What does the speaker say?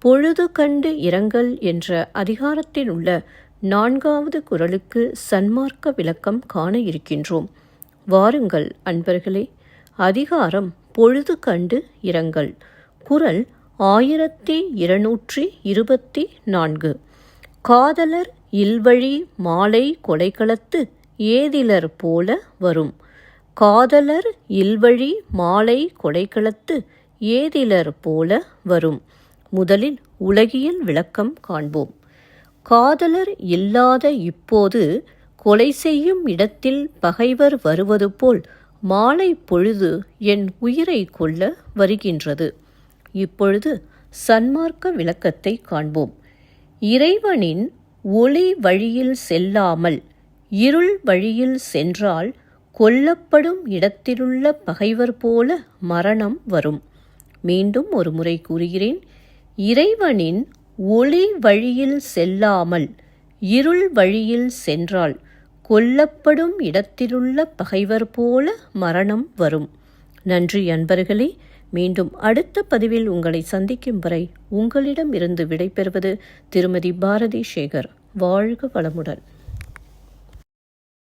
பொழுது கண்டு இரங்கல் என்ற அதிகாரத்தில் உள்ள நான்காவது குரலுக்கு சன்மார்க்க விளக்கம் காண இருக்கின்றோம். வாருங்கள் அன்பர்களே. அதிகாரம் பொழுது கண்டு இரங்கல். குரல் ஆயிரத்தி இருநூற்றி இருபத்தி நான்கு. காதலர் இல்வழி மாலை கொலைக்களத்து ஏதிலர் போல வரும். காதலர் இல்வழி மாலை கொடைக்களத்து ஏதிலர் போல வரும். முதலில் உலகியல் விளக்கம் காண்போம். காதலர் இல்லாத இப்போது கொலை செய்யும் இடத்தில் பகைவர் வருவது போல் மாலை பொழுது என் உயிரை கொள்ள வருகின்றது. இப்பொழுது சன்மார்க்க விளக்கத்தை காண்போம். இறைவனின் ஒளி வழியில் செல்லாமல் இருள் வழியில் சென்றால் கொல்லப்படும் இடத்திலுள்ள பகைவர் போல மரணம் வரும். மீண்டும் ஒரு முறை கூறுகிறேன். இறைவனின் ஒளி வழியில் செல்லாமல் இருள் வழியில் சென்றால் கொல்லப்படும் இடத்திலுள்ள பகைவர் போல மரணம் வரும். நன்றி அன்பர்களே மீண்டும் அடுத்த பதிவில் உங்களை சந்திக்கும் வரை உங்களிடம் இருந்து விடைபெறுவது திருமதி பாரதி சேகர் வாழ்க வளமுடன்.